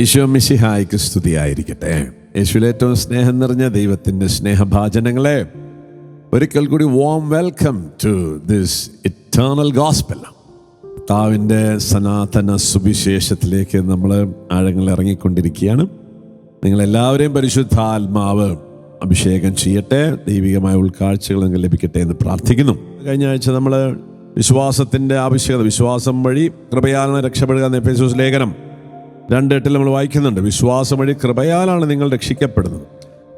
ഈശോ മിശിഹായ്ക്ക് സ്തുതിയായിരിക്കട്ടെ. യേശുവിൽ ഏറ്റവും സ്നേഹം നിറഞ്ഞ ദൈവത്തിന്റെ സ്നേഹഭാചനങ്ങളെ ഒരിക്കൽ കൂടി warm welcome to this eternal gospel താവിന്റെ സനാതന സുവിശേഷത്തിലേക്ക് നമ്മൾ ആഴങ്ങൾ ഇറങ്ങിക്കൊണ്ടിരിക്കുകയാണ്. നിങ്ങളെല്ലാവരെയും പരിശുദ്ധാത്മാവ് അഭിഷേകം ചെയ്യട്ടെ. ദൈവികമായ ഉൾക്കാഴ്ചകൾ നിങ്ങൾ ലഭിക്കട്ടെ എന്ന് പ്രാർത്ഥിക്കുന്നു. കഴിഞ്ഞ ആഴ്ച നമ്മൾ വിശ്വാസത്തിന്റെ ആവശ്യകത വിശ്വാസം വഴി കൃപയാലാണ് രക്ഷപ്പെടുക എന്ന ലേഖനം രണ്ടെട്ടിൽ നമ്മൾ വായിക്കുന്നുണ്ട്. വിശ്വാസം വഴി കൃപയാലാണ് നിങ്ങൾ രക്ഷിക്കപ്പെടുന്നത്.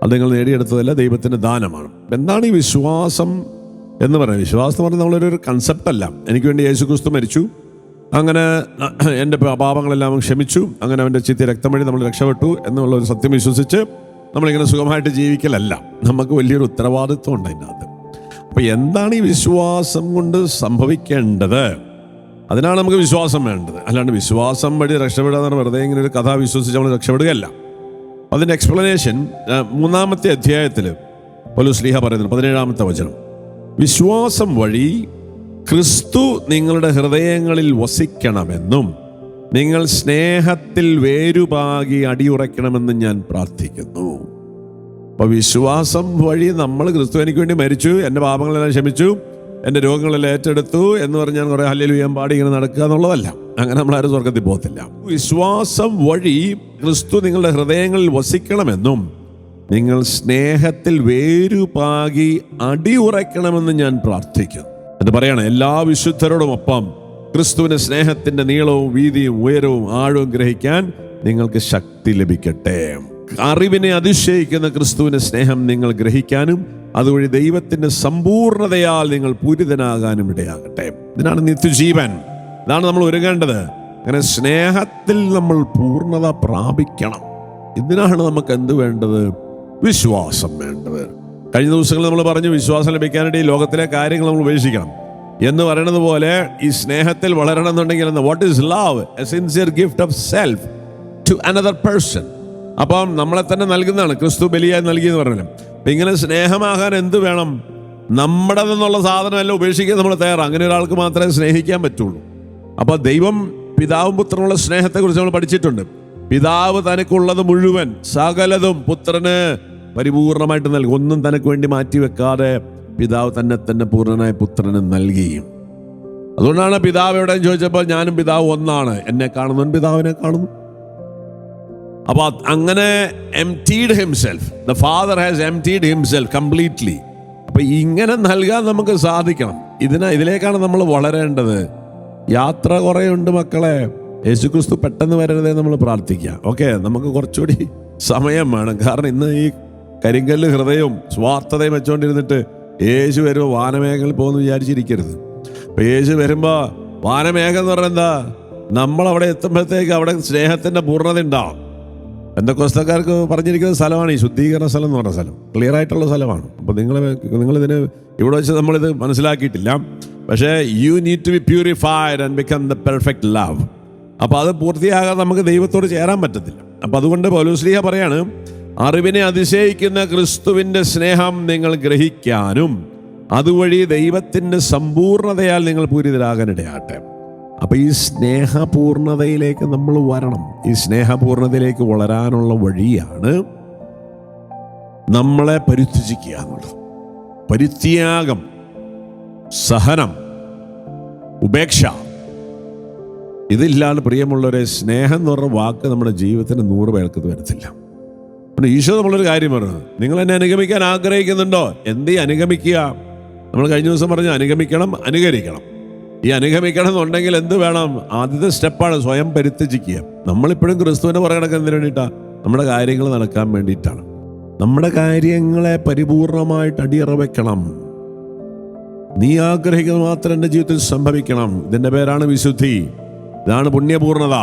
അത് നിങ്ങൾ നേടിയെടുത്തതല്ല ദൈവത്തിന്റെ ദാനമാണ്. എന്താണ് ഈ വിശ്വാസം എന്ന് പറയുന്നത്? വിശ്വാസം എന്ന് പറഞ്ഞാൽ നമ്മളൊരു കൺസെപ്റ്റ് അല്ല. എനിക്ക് വേണ്ടി യേശു ക്രിസ്തു മരിച്ചു. അങ്ങനെ എന്റെ പാപങ്ങളെല്ലാം ക്ഷമിച്ചു. അങ്ങനെ അവന്റെ ചിത്തി രക്തം വഴി നമ്മൾ രക്ഷപ്പെട്ടു എന്നുള്ള ഒരു സത്യം വിശ്വസിച്ച് നമ്മളിങ്ങനെ സുഖമായിട്ട് ജീവിക്കലല്ല. നമുക്ക് വലിയൊരു ഉത്തരവാദിത്വം ഉണ്ട് അതിനകത്ത് അപ്പോൾ എന്താണ് ഈ വിശ്വാസം കൊണ്ട് സംഭവിക്കേണ്ടത്? അതിനാണ് നമുക്ക് വിശ്വാസം വേണ്ടത്. അല്ലാണ്ട് വിശ്വാസം വഴി രക്ഷപ്പെടുക എന്ന് വെറുതെ ഇങ്ങനെ ഒരു കഥ വിശ്വസിച്ച് നമ്മൾ രക്ഷപ്പെടുകയല്ല. അതിന്റെ എക്സ്പ്ലനേഷൻ മൂന്നാമത്തെ അധ്യായത്തിൽ പൊലുസ്ലിഹ പറയുന്നത് പതിനേഴാമത്തെ വചനം. വിശ്വാസം വഴി ക്രിസ്തു നിങ്ങളുടെ ഹൃദയങ്ങളിൽ വസിക്കണമെന്നും നിങ്ങൾ സ്നേഹത്തിൽ വേരുപാകി അടിയുറയ്ക്കണമെന്നും ഞാൻ പ്രാർത്ഥിക്കുന്നു. അപ്പൊ വിശ്വാസം വഴി നമ്മൾ ക്രിസ്തു എനിക്ക് വേണ്ടി മരിച്ചു എന്റെ പാപങ്ങളെല്ലാം ക്ഷമിച്ചു എന്റെ രോഗങ്ങളെല്ലാം ഏറ്റെടുത്തു എന്ന് പറഞ്ഞാൽ കുറെ ഹല്ലേലൂയ ചെയ്യാൻ പാടി ഇങ്ങനെ നടക്കുക എന്നുള്ളതല്ല. അങ്ങനെ നമ്മൾ ആരും സ്വർഗത്തിൽ പോകത്തില്ല. വിശ്വാസം വഴി ക്രിസ്തു നിങ്ങളുടെ ഹൃദയങ്ങളിൽ വസിക്കണമെന്നും നിങ്ങൾ സ്നേഹത്തിൽ വേരുപാകി അടിയുറയ്ക്കണമെന്ന് ഞാൻ പ്രാർത്ഥിക്കുന്നു. എന്ന് പറയണം എല്ലാ വിശുദ്ധരോടുമൊപ്പം ക്രിസ്തുവിന്റെ സ്നേഹത്തിന്റെ നീളവും വീതിയും ഉയരവും ആഴവും ഗ്രഹിക്കാൻ നിങ്ങൾക്ക് ശക്തി ലഭിക്കട്ടെ. അറിവിനെ അതിശയിക്കുന്ന ക്രിസ്തുവിന്റെ സ്നേഹം നിങ്ങൾ ഗ്രഹിക്കാനും അതുവഴി ദൈവത്തിന്റെ സമ്പൂർണതയാൽ നിങ്ങൾ പൂരിതനാകാനും ഇടയാകട്ടെ. ഇതിനാണ് നിത്യജീവൻ. ഇതാണ് നമ്മൾ ഒരുങ്ങേണ്ടത്. അങ്ങനെ സ്നേഹത്തിൽ നമ്മൾ പൂർണത പ്രാപിക്കണം. ഇതിനാണ് നമുക്ക് എന്ത് വേണ്ടത്? വിശ്വാസം വേണ്ടത്. കഴിഞ്ഞ ദിവസങ്ങളിൽ നമ്മൾ പറഞ്ഞു വിശ്വാസം ലഭിക്കാനായിട്ട് ഈ ലോകത്തിലെ കാര്യങ്ങൾ നമ്മൾ ഉപേക്ഷിക്കണം. എന്ന് പറയുന്നത് പോലെ ഈ സ്നേഹത്തിൽ വളരണം എന്നുണ്ടെങ്കിൽ what is love a sincere gift of self to another person അപ്പം നമ്മളെ തന്നെ നൽകുന്നതാണ്. ക്രിസ്തു ബലിയായി നൽകിയെന്ന് പറഞ്ഞാലും ഇങ്ങനെ സ്നേഹമാകാൻ എന്ത് വേണം? നമ്മുടെ നിന്നുള്ള സാധനമല്ല ഉപേക്ഷിക്കാൻ നമ്മൾ തയ്യാറാണ്. അങ്ങനെ ഒരാൾക്ക് മാത്രമേ സ്നേഹിക്കാൻ പറ്റുള്ളൂ. അപ്പോൾ ദൈവം പിതാവും പുത്രനുള്ള സ്നേഹത്തെക്കുറിച്ച് നമ്മൾ പഠിച്ചിട്ടുണ്ട്. പിതാവ് തനിക്കുള്ളത് മുഴുവൻ സകലതും പുത്രന് പരിപൂർണമായിട്ട് നൽകും. ഒന്നും തനക്ക് വേണ്ടി മാറ്റി വെക്കാതെ പിതാവ് തന്നെ തന്നെ പൂർണനായ പുത്രന് നൽകിയും അതുകൊണ്ടാണ് പിതാവ് എവിടെയും ചോദിച്ചപ്പോൾ ഞാനും പിതാവ് ഒന്നാണ്. എന്നെ കാണുന്നവൻ പിതാവിനെ കാണുന്നു. അപ്പൊ അങ്ങനെ emptied himself the father has emptied himself completely അപ്പം ഇങ്ങനെ നൽകാൻ നമുക്ക് സാധിക്കണം. ഇതിന ഇതിലേക്കാണ് നമ്മൾ വളരേണ്ടത്. യാത്ര കുറേ ഉണ്ട് മക്കളെ. യേശുക്രിസ്തു പെട്ടെന്ന് വരരുതേ നമ്മൾ പ്രാർത്ഥിക്കുക. ഓക്കെ നമുക്ക് കുറച്ചുകൂടി സമയം വേണം. കാരണം ഇന്ന് ഈ കരിങ്കല്ല് ഹൃദയവും സ്വാർത്ഥതയും വെച്ചുകൊണ്ടിരുന്നിട്ട് യേശു വരുമ്പോൾ വാനമേഖലയിൽ പോകുന്നു വിചാരിച്ചിരിക്കരുത്. അപ്പം യേശു വരുമ്പോൾ വാനമേഘം എന്ന് പറഞ്ഞാൽ എന്താ? നമ്മൾ അവിടെ എത്തുമ്പോഴത്തേക്ക് അവിടെ സ്നേഹത്തിന്റെ പൂർണത ഉണ്ടാവും. ബന്ധക്കോസ്തക്കാർക്ക് പറഞ്ഞിരിക്കുന്ന സ്ഥലമാണ് ഈ ശുദ്ധീകരണ സ്ഥലം എന്ന് പറഞ്ഞ സ്ഥലം. ക്ലിയർ ആയിട്ടുള്ള സ്ഥലമാണ്. അപ്പോൾ നിങ്ങൾ നിങ്ങളിതിന് ഇവിടെ വെച്ച് നമ്മളിത് മനസ്സിലാക്കിയിട്ടില്ല. പക്ഷേ you need to be purified and become the perfect love അപ്പോൾ അത് പൂർത്തിയാകാതെ നമുക്ക് ദൈവത്തോട് ചേരാൻ പറ്റത്തില്ല. അപ്പോൾ അതുകൊണ്ട് പൗലുശ്രീഹ പറയാണ് അറിവിനെ അതിശയിക്കുന്ന ക്രിസ്തുവിന്റെ സ്നേഹം നിങ്ങൾ ഗ്രഹിക്കാനും അതുവഴി ദൈവത്തിന്റെ സമ്പൂർണതയാൽ നിങ്ങൾ പൂരിതരാകാനിടയാട്ടെ അപ്പൊ ഈ സ്നേഹപൂർണതയിലേക്ക് നമ്മൾ വരണം. ഈ സ്നേഹപൂർണതയിലേക്ക് വളരാനുള്ള വഴിയാണ് നമ്മളെ പരിത്യജിക്കുക എന്നുള്ളത്. പരിത്യാഗം സഹനം ഉപേക്ഷ. ഇതില്ലാതെ പ്രിയമുള്ളവരെ സ്നേഹം എന്ന് പറഞ്ഞ വാക്ക് നമ്മുടെ ജീവിതത്തിന് നൂറ് പേർക്ക് വരത്തില്ല. പിന്നെ ഈശോ നമ്മളൊരു കാര്യം പറഞ്ഞത് നിങ്ങൾ എന്നെ അനുഗമിക്കാൻ ആഗ്രഹിക്കുന്നുണ്ടോ? എന്തേ അനുഗമിക്കുക? നമ്മൾ കഴിഞ്ഞ ദിവസം പറഞ്ഞു അനുഗമിക്കണം അനുകരിക്കണം. ഈ അനുഗമിക്കണം എന്നുണ്ടെങ്കിൽ എന്ത് വേണം? ആദ്യത്തെ സ്റ്റെപ്പാണ് സ്വയം പരിത്യജിക്കുക. നമ്മളിപ്പോഴും ക്രിസ്തുവിനെ പുറകെ എന്തിനു വേണ്ടിയിട്ടാ? നമ്മുടെ കാര്യങ്ങൾ നടക്കാൻ വേണ്ടിയിട്ടാണ്. നമ്മുടെ കാര്യങ്ങളെ പരിപൂർണമായിട്ട് അടിയറ വെക്കണം നീ ആഗ്രഹിക്കുന്നത് മാത്രം എന്റെ ജീവിതത്തിൽ സംഭവിക്കണം. ഇതിന്റെ പേരാണ് വിശുദ്ധി. ഇതാണ് പുണ്യപൂർണത.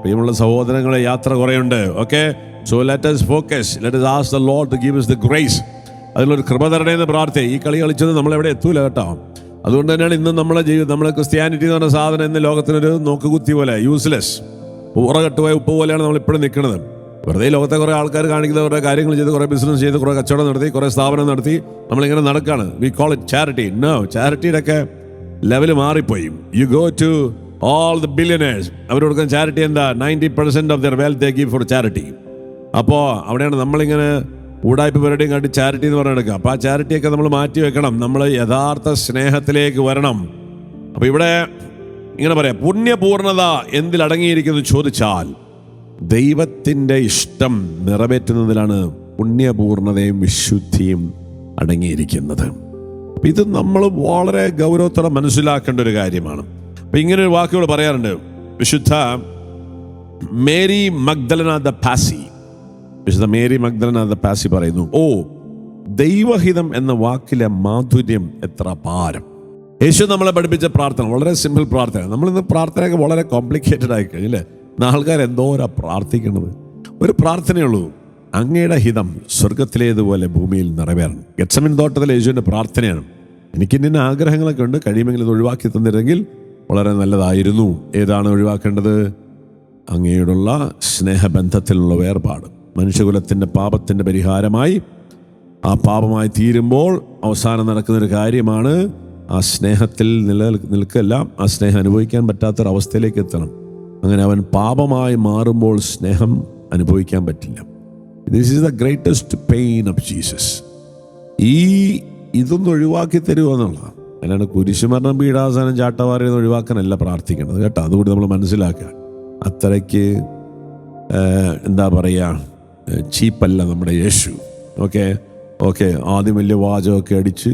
പ്രിയമുള്ള സഹോദരങ്ങളെ യാത്ര കുറേയുണ്ട്. Okay so let us focus let us the lord give us the grace അതിലൊരു കൃപ തരണേ എന്ന് പ്രാർത്ഥി ഈ കളി കളിച്ചത് നമ്മളെവിടെ എത്തൂല കേട്ടോ. അതുകൊണ്ട് തന്നെയാണ് ഇന്ന് നമ്മളെ ജീവിതം നമ്മളെ ക്രിസ്ത്യാനിറ്റി എന്ന് പറഞ്ഞ സാധനം ഇന്ന് ലോകത്തിനൊരു നോക്കുകുത്തി പോലെ യൂസ്ലെസ് ഉറകെട്ടുപോയ ഉപ്പ് പോലെയാണ് നമ്മൾ ഇപ്പോഴും നിൽക്കുന്നത്. വെറുതെ ലോകത്തെ കുറേ ആൾക്കാർ കാണിക്കുന്ന കുറേ കാര്യങ്ങൾ ചെയ്ത് കുറേ ബിസിനസ് ചെയ്ത് കുറേ കച്ചവടം നടത്തി കുറേ സ്ഥാപനം നടത്തി നമ്മളിങ്ങനെ നടക്കാണ്. We call it charity no ചാരിറ്റിയുടെ ഒക്കെ ലെവൽ മാറിപ്പോയി. You go to all the billionaires അവർ കൊടുക്കുന്ന ചാരിറ്റി എന്താ? Ninety percent of their wealth give for charity അപ്പോൾ അവിടെയാണ് നമ്മളിങ്ങനെ ഊടായ്പ പരിപാടിയും കാട്ടി ചാരിറ്റി എന്ന് പറഞ്ഞെടുക്കുക അപ്പോൾ ആ ചാരിറ്റിയൊക്കെ നമ്മൾ മാറ്റി വെക്കണം. നമ്മൾ യഥാർത്ഥ സ്നേഹത്തിലേക്ക് വരണം. അപ്പോൾ ഇവിടെ ഇങ്ങനെ പറയാം. പുണ്യപൂർണത എന്തിലടങ്ങിയിരിക്കുന്നു ചോദിച്ചാൽ ദൈവത്തിന്റെ ഇഷ്ടം നിറവേറ്റുന്നതിലാണ് പുണ്യപൂർണതയും വിശുദ്ധിയും അടങ്ങിയിരിക്കുന്നത്. ഇത് നമ്മൾ വളരെ ഗൗരവത്തോടെ മനസ്സിലാക്കേണ്ട ഒരു കാര്യമാണ്. അപ്പം ഇങ്ങനെ ഒരു വാക്കുകൾ പറയാറുണ്ട്. വിശുദ്ധ മേരി മഗ്ദലന ദ പാസി. വിശുദ്ധ മേരി മഗ്ദനാഥ പാസി പറയുന്നു ഓ ദൈവഹിതം എന്ന വാക്കിലെ മാധുര്യം എത്ര പാരം യേശു നമ്മളെ പഠിപ്പിച്ച പ്രാർത്ഥന വളരെ സിമ്പിൾ പ്രാർത്ഥന. നമ്മളിന്ന് പ്രാർത്ഥനയൊക്കെ വളരെ കോംപ്ലിക്കേറ്റഡ് ആയി കഴിഞ്ഞില്ലേ ആൾക്കാർ എന്തോരാ പ്രാർത്ഥിക്കുന്നത്. ഒരു പ്രാർത്ഥനയുള്ളൂ അങ്ങയുടെ ഹിതം സ്വർഗത്തിലേതുപോലെ ഭൂമിയിൽ നിറവേറണം. ഗച്ചമിൻ തോട്ടത്തിലെ യേശുവിന്റെ പ്രാർത്ഥനയാണ്. എനിക്ക് ഇന്ന ആഗ്രഹങ്ങളൊക്കെ ഉണ്ട് കഴിയുമെങ്കിൽ ഇത് ഒഴിവാക്കി തന്നിരുന്നെങ്കിൽ വളരെ നല്ലതായിരുന്നു. ഏതാണ് ഒഴിവാക്കേണ്ടത്? അങ്ങയോടുള്ള സ്നേഹബന്ധത്തിലുള്ള വേർപാട്. മനുഷ്യകുലത്തിന്റെ പാപത്തിന്റെ പരിഹാരമായി ആ പാപമായി തീരുമ്പോൾ അവസാനം നടക്കുന്നൊരു കാര്യമാണ് ആ സ്നേഹത്തിൽ നില നിൽക്കല്ല ആ സ്നേഹം അനുഭവിക്കാൻ പറ്റാത്തൊരവസ്ഥയിലേക്ക് എത്തണം. അങ്ങനെ അവൻ പാപമായി മാറുമ്പോൾ സ്നേഹം അനുഭവിക്കാൻ പറ്റില്ല. This is the greatest pain of Jesus ഈ ഇതൊന്നും ഒഴിവാക്കി തരുമോ എന്നുള്ളതാണ്. അല്ലാണ്ട് കുരിശുമരണം പീഡാസനം ചാട്ടവാറിയെന്ന് ഒഴിവാക്കാനല്ല പ്രാർത്ഥിക്കേണ്ടത് കേട്ടോ. അതുകൂടി നമ്മൾ മനസ്സിലാക്കുക. അത്രയ്ക്ക് എന്താ പറയുക ചീപ്പല്ല നമ്മുടെ യേശു. ഓക്കെ? ഓക്കെ ആദ്യം വലിയ വാചകമൊക്കെ അടിച്ച്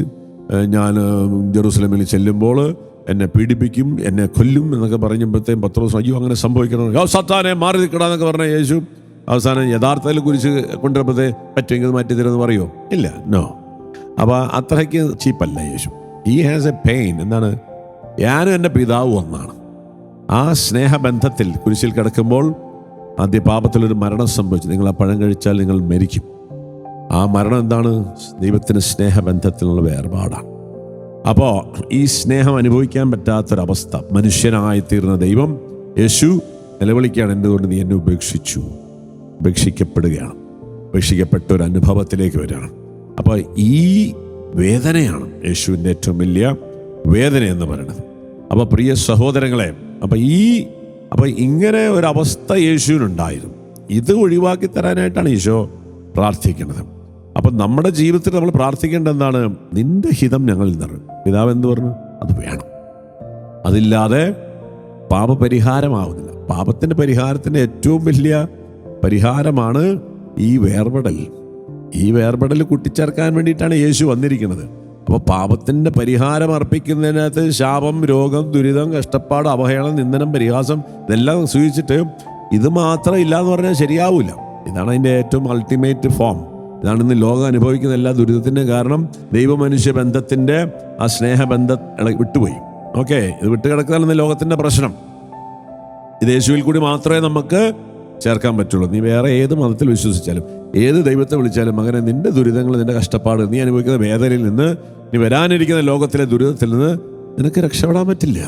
ഞാൻ ജെറൂസലമിൽ ചെല്ലുമ്പോൾ എന്നെ പീഡിപ്പിക്കും എന്നെ കൊല്ലും എന്നൊക്കെ പറയുമ്പോഴത്തേക്കും പത്ത് ദിവസം അയ്യോ അങ്ങനെ സംഭവിക്കണം? "ഓ, സത്താനെ മാറി നിൽക്കണമെന്നൊക്കെ പറഞ്ഞ യേശു. അവസാനം യഥാർത്ഥത്തിൽ കുറിച്ച് കൊണ്ടുവരുമ്പത്തെ പറ്റുമെങ്കിൽ മാറ്റി തരുമെന്ന് പറയുമോ ഇല്ല നോ. അപ്പോൾ അത്രയ്ക്ക് ചീപ്പല്ല യേശു. ഈ ഹാസ് എ പെയിൻ എന്താണ്? ഞാനും എന്റെ പിതാവും ഒന്നാണ്. ആ സ്നേഹബന്ധത്തിൽ കുരിശിൽ കിടക്കുമ്പോൾ ആദ്യ പാപത്തിലൊരു മരണം സംഭവിച്ചു. നിങ്ങൾ ആ പഴം കഴിച്ചാൽ നിങ്ങൾ മരിക്കും. ആ മരണം എന്താണ്? ദൈവത്തിന് സ്നേഹബന്ധത്തിലുള്ള വേർപാടാണ്. അപ്പോൾ ഈ സ്നേഹം അനുഭവിക്കാൻ പറ്റാത്തൊരവസ്ഥ. മനുഷ്യനായി തീർന്ന ദൈവം യേശു നിലവിളിക്കുകയാണ് എന്തുകൊണ്ട് നീ എന്നെ ഉപേക്ഷിച്ചു? ഉപേക്ഷിക്കപ്പെടുകയാണ്. ഉപേക്ഷിക്കപ്പെട്ട ഒരു അനുഭവത്തിലേക്ക് വരികയാണ്. അപ്പോൾ ഈ വേദനയാണ് യേശുവിന്റെ ഏറ്റവും വലിയ വേദന എന്ന് പറയുന്നത്. അപ്പോൾ പ്രിയ സഹോദരങ്ങളെ അപ്പോൾ ഈ അപ്പോൾ ഇങ്ങനെ ഒരു അവസ്ഥ യേശുവിനുണ്ടായിരുന്നു. ഇത് ഒഴിവാക്കി തരാനായിട്ടാണ് ഈശോ പ്രാർത്ഥിക്കുന്നത്. അപ്പം നമ്മുടെ ജീവിതത്തിൽ നമ്മൾ പ്രാർത്ഥിക്കേണ്ട എന്താണ്? നിന്റെ ഹിതം ഞങ്ങളിൽ നിറ പിതാവ് എന്ത് പറഞ്ഞു? അത് വേണം. അതില്ലാതെ പാപപരിഹാരമാവുന്നില്ല. പാപത്തിന്റെ പരിഹാരത്തിന്റെ ഏറ്റവും വലിയ പരിഹാരമാണ് ഈ വേർപെടൽ. ഈ വേർപെടൽ കുട്ടിച്ചേർക്കാൻ വേണ്ടിയിട്ടാണ് യേശു വന്നിരിക്കുന്നത്. അപ്പോൾ പാപത്തിന്റെ പരിഹാരം അർപ്പിക്കുന്നതിനകത്ത് ശാപം രോഗം ദുരിതം കഷ്ടപ്പാട് അവഹേളനം നിന്ദനം പരിഹാസം ഇതെല്ലാം സൂചിച്ചിട്ട് ഇത് മാത്രം ഇല്ല എന്ന് പറഞ്ഞാൽ ശരിയാവില്ല ഇതാണ് അതിന്റെ ഏറ്റവും അൾട്ടിമേറ്റ് ഫോം ഇതാണ് ഇന്ന് ലോകം അനുഭവിക്കുന്ന എല്ലാ ദുരിതത്തിന്റെ കാരണം. ദൈവമനുഷ്യ ബന്ധത്തിന്റെ ആ സ്നേഹബന്ധം വിട്ടുപോയി. ഓക്കെ ഇത് വിട്ടുകിടക്കുന്നതാണ് ലോകത്തിന്റെ പ്രശ്നം. ഇത് യേശുവിൽ കൂടി മാത്രമേ നമുക്ക് ചേർക്കാൻ പറ്റുള്ളൂ. നീ വേറെ ഏത് മതത്തിൽ വിശ്വസിച്ചാലും ഏത് ദൈവത്തെ വിളിച്ചാലും അങ്ങനെ നിന്റെ ദുരിതങ്ങൾ നിന്റെ കഷ്ടപ്പാട് നീ അനുഭവിക്കുന്ന വേദനയിൽ നിന്ന് നീ വരാനിരിക്കുന്ന ലോകത്തിലെ ദുരിതത്തിൽ നിന്ന് നിനക്ക് രക്ഷപ്പെടാൻ പറ്റില്ല.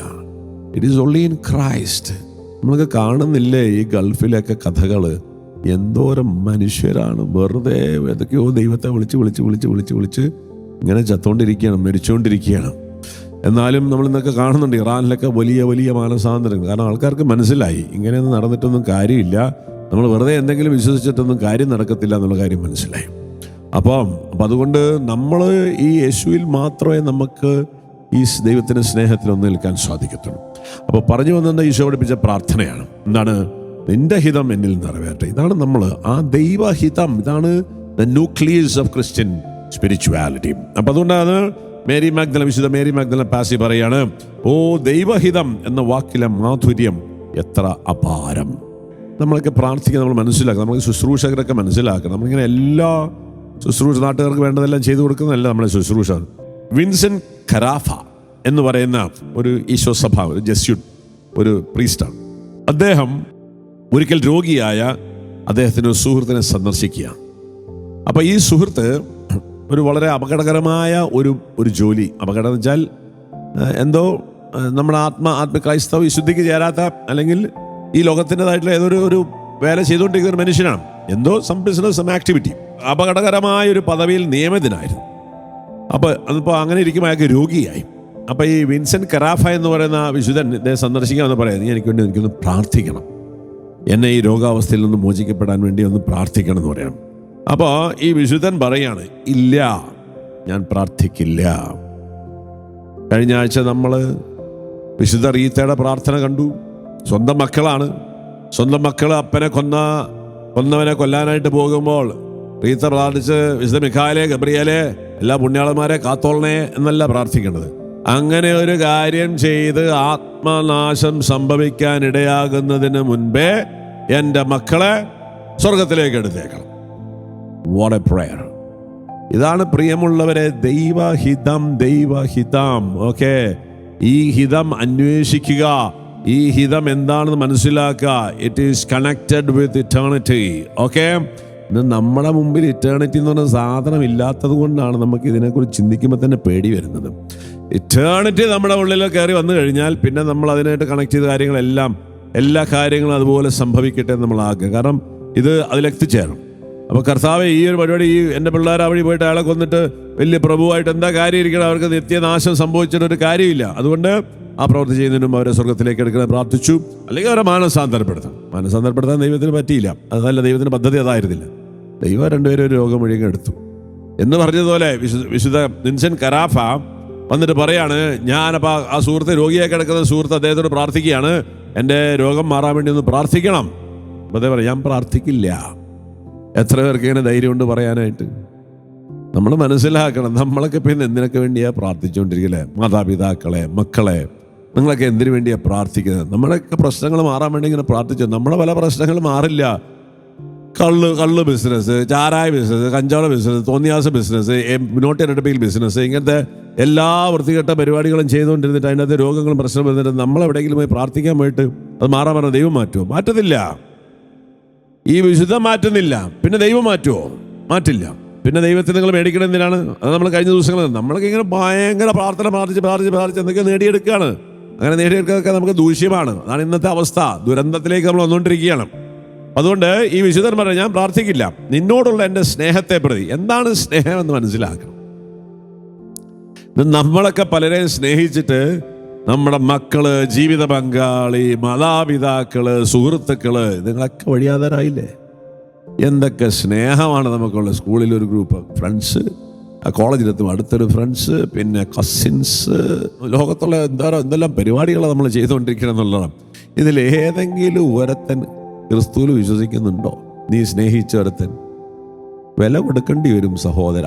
It is only in Christ നമ്മൾക്ക് കാണുന്നില്ലേ ഈ ഗൾഫിലൊക്കെ കഥകൾ എന്തോരം മനുഷ്യരാണ്. വെറുതെ ഏതൊക്കെയോ ദൈവത്തെ വിളിച്ച് വിളിച്ച് വിളിച്ച് വിളിച്ച് വിളിച്ച് ഇങ്ങനെ ചത്തോണ്ടിരിക്കുകയാണ് മരിച്ചുകൊണ്ടിരിക്കുകയാണ് എന്നാലും നമ്മൾ ഇന്നൊക്കെ കാണുന്നുണ്ട് ഇറാനിലൊക്കെ വലിയ വലിയ മാനസാന്തരങ്ങൾ. കാരണം ആൾക്കാർക്ക് മനസ്സിലായി. ഇങ്ങനെയൊന്നും നടന്നിട്ടൊന്നും കാര്യമില്ല. നമ്മൾ വെറുതെ എന്തെങ്കിലും വിശ്വസിച്ചിട്ടൊന്നും കാര്യം നടക്കത്തില്ല എന്നുള്ള കാര്യം മനസ്സിലായി. അപ്പം അപ്പം അതുകൊണ്ട് നമ്മൾ ഈ യേശുവിൽ മാത്രമേ നമുക്ക് ഈ ദൈവത്തിന്റെ സ്നേഹത്തിൽ ഒന്ന് നിൽക്കാൻ സാധിക്കത്തുള്ളൂ. അപ്പോൾ പറഞ്ഞു വന്നത് ഈശോ പഠിപ്പിച്ച പ്രാർത്ഥനയാണ്. എന്താണ്? നിന്റെ ഹിതം എന്നിൽ നിറവേറട്ടെ. ഇതാണ് നമ്മൾ. ആ ദൈവഹിതം. ഇതാണ് the nucleus of Christian spirituality അപ്പം അതുകൊണ്ടാണ് മേരി മാഗ്ദല വിശുദ്ധ മേരി മാഗ്ദല പാസി പറയാണ് ഓ ദൈവഹിതം എന്ന വാക്കിലെ മാധുര്യം എത്ര അപാരം. നമ്മളൊക്കെ പ്രാർത്ഥിക്കുക നമ്മൾ മനസ്സിലാക്കുക നമ്മൾ ശുശ്രൂഷകരൊക്കെ മനസ്സിലാക്കുക നമ്മളിങ്ങനെ എല്ലാ ശുശ്രൂഷ നാട്ടുകാർക്ക് വേണ്ടതെല്ലാം ചെയ്തു കൊടുക്കുന്നതല്ല നമ്മുടെ ശുശ്രൂഷ. വിൻസെന്റ് ഖരാഫ എന്ന് പറയുന്ന ഒരു ഈശോ ഒരു ജസ്യൂട്ട് ഒരു പ്രീസ്റ്റാണ്. അദ്ദേഹം ഒരിക്കൽ രോഗിയായ അദ്ദേഹത്തിന്റെ സുഹൃത്തിനെ സന്ദർശിക്കുക അപ്പോൾ ഈ സുഹൃത്ത് ഒരു വളരെ അപകടകരമായ ഒരു ഒരു ജോലി. അപകടം എന്ന് വെച്ചാൽ എന്തോ നമ്മുടെ ആത്മ ആത്മ ക്രൈസ്തവ വിശുദ്ധിക്ക് ചേരാത്ത അല്ലെങ്കിൽ ഈ ലോകത്തിന്റെതായിട്ടുള്ള ഏതൊരു ഒരു വേല ചെയ്തുകൊണ്ടിരിക്കുന്ന ഒരു മനുഷ്യനാണ്. എന്തോ സം ബിസിനസ് സം ആക്ടിവിറ്റി അപകടകരമായ ഒരു പദവിയിൽ നിയമിതനായിരുന്നു. അപ്പോൾ അതിപ്പോൾ അങ്ങനെ ഇരിക്കുമ്പോൾ അയാൾക്ക് രോഗിയായി. അപ്പോൾ ഈ വിൻസെന്റ് കറാഫ എന്ന് പറയുന്ന വിശുദ്ധൻ ഇദ്ദേഹം സന്ദർശിക്കാമെന്ന് പറയാം നീ എനിക്ക് വേണ്ടി എനിക്കൊന്ന് പ്രാർത്ഥിക്കണം. എന്നെ ഈ രോഗാവസ്ഥയിൽ നിന്ന് മോചിക്കപ്പെടാൻ വേണ്ടി ഒന്ന് പ്രാർത്ഥിക്കണം എന്ന് പറയണം അപ്പോൾ ഈ വിശുദ്ധൻ പറയാണ് ഇല്ല ഞാൻ പ്രാർത്ഥിക്കില്ല. കഴിഞ്ഞ ആഴ്ച നമ്മൾ വിശുദ്ധ റീത്തയുടെ പ്രാർത്ഥന കണ്ടു. സ്വന്തം മക്കളാണ്. സ്വന്തം മക്കൾ അപ്പനെ കൊന്ന കൊന്നവനെ കൊല്ലാനായിട്ട് പോകുമ്പോൾ റീത്ത പ്രാർത്ഥിച്ച് വിശുദ്ധ മിഖാലെ ഗബ്രിയാലെ എല്ലാ പുണ്യാളന്മാരെ കാത്തോളണേ എന്നല്ല പ്രാർത്ഥിക്കേണ്ടത് അങ്ങനെ ഒരു കാര്യം ചെയ്ത് ആത്മനാശം സംഭവിക്കാൻ ഇടയാകുന്നതിന് മുൻപേ എന്റെ മക്കളെ സ്വർഗത്തിലേക്ക് എടുത്തേക്കണം. വാട്ട് എ പ്രയർ ഇതാണ് പ്രിയമുള്ളവരെ ദൈവഹിതം ദൈവഹിതം. ഓക്കെ? ഈ ഹിതം അന്വേഷിക്കുക. ഈ ഹിതം എന്താണെന്ന് മനസ്സിലാക്കുക. It is connected with eternity okay? നമ്മുടെ മുമ്പിൽ ഇറ്റേണിറ്റി എന്ന് പറഞ്ഞ സാധനം ഇല്ലാത്തത് കൊണ്ടാണ് നമുക്ക് ഇതിനെക്കുറിച്ച് ചിന്തിക്കുമ്പോൾ തന്നെ പേടി വരുന്നത്. ഇറ്റേണിറ്റി നമ്മുടെ ഉള്ളിൽ കയറി വന്നു കഴിഞ്ഞാൽ പിന്നെ നമ്മൾ അതിനായിട്ട് കണക്ട് ചെയ്ത കാര്യങ്ങളെല്ലാം എല്ലാ കാര്യങ്ങളും അതുപോലെ സംഭവിക്കട്ടെ നമ്മൾ ആക്കുക കാരണം ഇത് അതിലെത്തിച്ചേരണം അപ്പൊ കർത്താവ് ഈ ഒരു പരിപാടി ഈ എന്റെ പിള്ളേർ വഴി പോയിട്ട് അയാളെ കൊന്നിട്ട് വലിയ പ്രഭുവായിട്ട് എന്താ കാര്യം ഇരിക്കണം? അവർക്ക് നിത്യനാശം സംഭവിച്ചിട്ട് ഒരു കാര്യമില്ല. അതുകൊണ്ട് ആ പ്രവൃത്തി ചെയ്യുന്നതിനും അവരെ സ്വർഗത്തിലേക്ക് എടുക്കണം പ്രാർത്ഥിച്ചു. അല്ലെങ്കിൽ അവരെ മാനസാന്തരപ്പെടുത്താം. മാനസാന്തരപ്പെടുത്താൻ ദൈവത്തിന് പറ്റിയില്ല. അതല്ല ദൈവത്തിന് പദ്ധതി അതായിരുന്നില്ല. ദൈവം രണ്ടുപേരും ഒരു രോഗം ഒഴികെ എടുത്തു. എന്ന് പറഞ്ഞതുപോലെ വിശുദ്ധ വിശുദ്ധ നിൻസൻ കരാഫ വന്നിട്ട് പറയാണ് ഞാനപ്പോൾ ആ സുഹൃത്ത് രോഗിയായി കിടക്കുന്ന സുഹൃത്ത് അദ്ദേഹത്തോട് പ്രാർത്ഥിക്കുകയാണ്. എന്റെ രോഗം മാറാൻ വേണ്ടി ഒന്ന് പ്രാർത്ഥിക്കണം. അപ്പോൾ അതേ പറയാം ഞാൻ പ്രാർത്ഥിക്കില്ല. എത്ര പേർക്ക് ഇങ്ങനെ ധൈര്യമുണ്ട് പറയാനായിട്ട്? നമ്മൾ മനസ്സിലാക്കണം നമ്മളൊക്കെ പിന്നെ എന്തിനൊക്കെ വേണ്ടിയാ പ്രാർത്ഥിച്ചുകൊണ്ടിരിക്കലേ? മാതാപിതാക്കളെ മക്കളെ നിങ്ങളൊക്കെ എന്തിനു വേണ്ടിയാ പ്രാർത്ഥിക്കുന്നത്? നമ്മളൊക്കെ പ്രശ്നങ്ങൾ മാറാൻ വേണ്ടി ഇങ്ങനെ പ്രാർത്ഥിച്ചു? നമ്മളെ പല പ്രശ്നങ്ങൾ മാറില്ല. കള്ള് കള്ള് ബിസിനസ് ചാരായ ബിസിനസ് കഞ്ചാവ ബിസിനസ് തോന്നിയാസ ബിസിനസ് നോട്ട് ഇരട്ടപ്പിക്കൽ ബിസിനസ് ഇങ്ങനത്തെ എല്ലാ വൃത്തികെട്ട പരിപാടികളും ചെയ്തുകൊണ്ടിരുന്നിട്ട് അതിനകത്ത് രോഗങ്ങളും പ്രശ്നം വരുന്നിട്ട് നമ്മൾ പോയി പ്രാർത്ഥിക്കാൻ പോയിട്ട് അത് മാറാൻ പറഞ്ഞ ദൈവം മാറ്റുമോ? മാറ്റത്തില്ല. ഈ വിശുദ്ധം മാറ്റുന്നില്ല. പിന്നെ ദൈവം മാറ്റുമോ മാറ്റില്ല. പിന്നെ ദൈവത്തെ നിങ്ങൾ മേടിക്കണം എന്തിനാണ്? അത് നമ്മൾ കഴിഞ്ഞ ദിവസങ്ങൾ നമ്മൾക്ക് ഇങ്ങനെ ഭയങ്കര പ്രാർത്ഥന പ്രാർത്ഥിച്ച് പ്രാർത്ഥിച്ച് പ്രാർത്ഥിച്ച് എന്തൊക്കെ നേടിയെടുക്കുകയാണ്. അങ്ങനെ നേടിയെടുക്കാൻ നമുക്ക് ദൂഷ്യമാണ്. അതാണ് ഇന്നത്തെ അവസ്ഥ. ദുരന്തത്തിലേക്ക് നമ്മൾ വന്നുകൊണ്ടിരിക്കുകയാണ്. അതുകൊണ്ട് ഈ വിശുദ്ധൻ പറഞ്ഞു ഞാൻ പ്രാർത്ഥിക്കില്ല. നിന്നോടുള്ള എന്റെ സ്നേഹത്തെ പ്രതി. എന്താണ് സ്നേഹം എന്ന് മനസ്സിലാക്കണം. നമ്മളൊക്കെ പലരെയും സ്നേഹിച്ചിട്ട് നമ്മുടെ മക്കൾ ജീവിത പങ്കാളി മാതാപിതാക്കൾ സുഹൃത്തുക്കൾ ഇതുങ്ങളൊക്കെ വഴിയാതരായില്ലേ? എന്തൊക്കെ സ്നേഹമാണ് നമുക്കുള്ള സ്കൂളിൽ ഒരു ഗ്രൂപ്പ് ഫ്രണ്ട്സ് കോളേജിലെത്തും അടുത്തൊരു ഫ്രണ്ട്സ് പിന്നെ കസിൻസ് ലോകത്തുള്ള എന്തോ എന്തെല്ലാം പരിപാടികളാണ് നമ്മൾ ചെയ്തുകൊണ്ടിരിക്കണം എന്നുള്ളതാണ് ഇതിൽ ഏതെങ്കിലും ഒരുത്തൻ ക്രിസ്തുവിൽ വിശ്വസിക്കുന്നുണ്ടോ? നീ സ്നേഹിച്ച ഒരുത്തൻ. വില കൊടുക്കേണ്ടി വരും സഹോദര.